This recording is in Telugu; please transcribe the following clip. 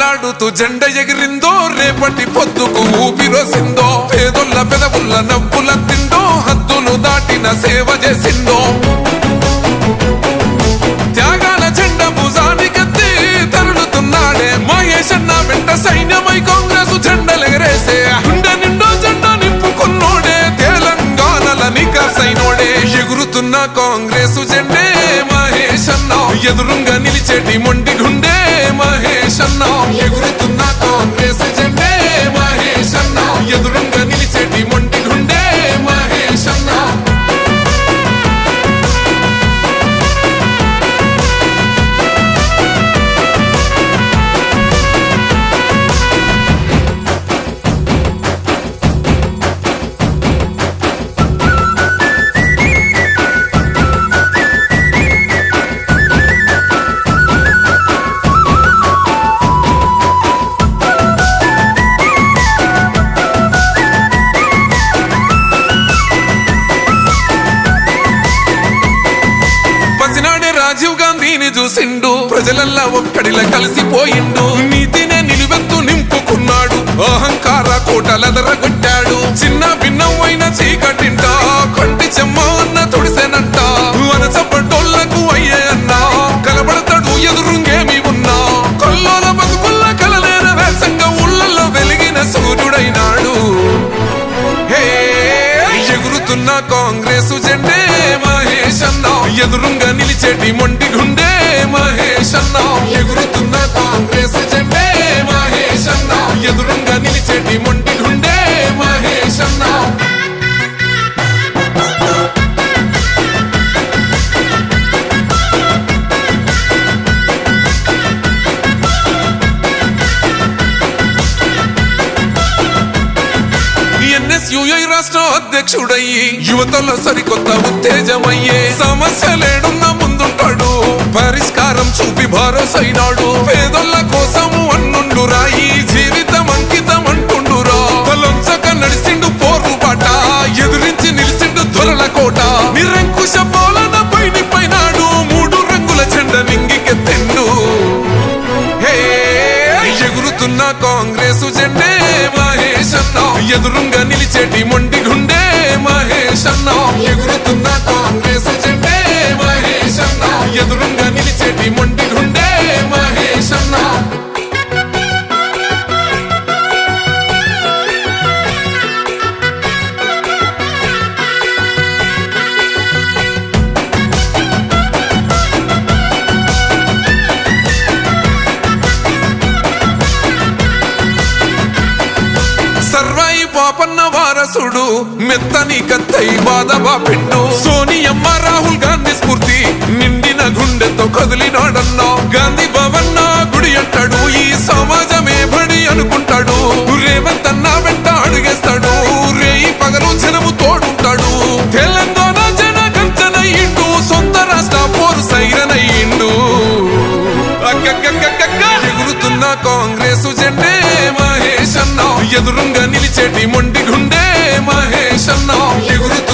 పాడుతూ జెండ ఎగిరిందో రేపటి పొద్దుకు ఊపిరోసిందో పేదొల్ల పెదవుల్ల నవ్వుల తిందో హద్దులు దాటిన సేవ చేసిందో. త్యాగాల జెండ భుజానికెత్తి తరులుతున్నాడే తరుడుతున్నాడే అన్న వెంట సైన్యమై కాంగ్రెస్ జెండలెగరేసే గుండె నిండో జెండా నింపుకున్నోడే తెలంగాణల నికాసైనోడే ఎగురుతున్న కాంగ్రెస్ జెండే మహేషన్న ఎదురుగా ఎదురుంగా నిలిచేటి మొండి గుండె మహేష్ రాజీవ్ చూసిండు. ప్రజలల్లా ఒక్కడిలా కలిసిపోయిండు. నీతినే నిలువెత్తు నింపుకున్నాడు. అహంకార కోటలెదరగొట్టాడు చిన్న భిన్నమైన చీకటింట కంటి చెమ్మ అన్న తొడిసెనంట. అనసపడ్డోళ్ళకు అయ్యే అన్న కలబడతాడు ఎదురుంగేమి ఉన్నా. కల్లోల బతుకుల్ల కలలేన వేసంగా ఊళ్ళల్లో వెలిగిన సూర్యుడైనాడు. హే ఎగురుతున్న కాంగ్రెస్ జెండే మహేష్ ఎదురుంగా నిలిచేటి మొండి గుండె మహేష్ రాష్ట్ర అధ్యక్షుడయ్యి యువతలో సరికొత్త ఉత్తేజమయ్యే సమస్యలేడున్న ముందుంటాడు. పరిష్కారం చూపి భరోసైనాడు. పేదోళ్ళ కోసము అన్నుండు రాయి జీవితం అంకితం అంటుండురా రాలొంచక నడిసిండు పోరు బాట ఎదురించి నిలిసిండు దొరల కోట. నిరంకుశ కాంగ్రెస్ జెండే మహేష్ అన్న. ఎదురుగా నిలిచేటి మొండి గుండె మహేష్ అన్న. ఎగురుతున్న కాంగ్రెస్ జెండే పాపన్న వారసుడు మెత్తని కత్తై బాధబా పెట్టు సోనియమ్మ రాహుల్ గాంధీ స్ఫూర్తి నిండిన గుండెతో కదిలినాడన్నా. గాంధీ భవన్న గుడి అంటాడు ఈ సమాజమే బడి అనుకుంటాడు. రేవంత్ అన్న వెంట అడుగేస్తాడు రేయి పగలు జనం ఎగురుతున్న కాంగ్రెస్ జెండే మహేష్ అన్న. ఎదురుంగా నిలిచేటి మొండి గుండే మహేష్ అన్న. ఎగురుతున్న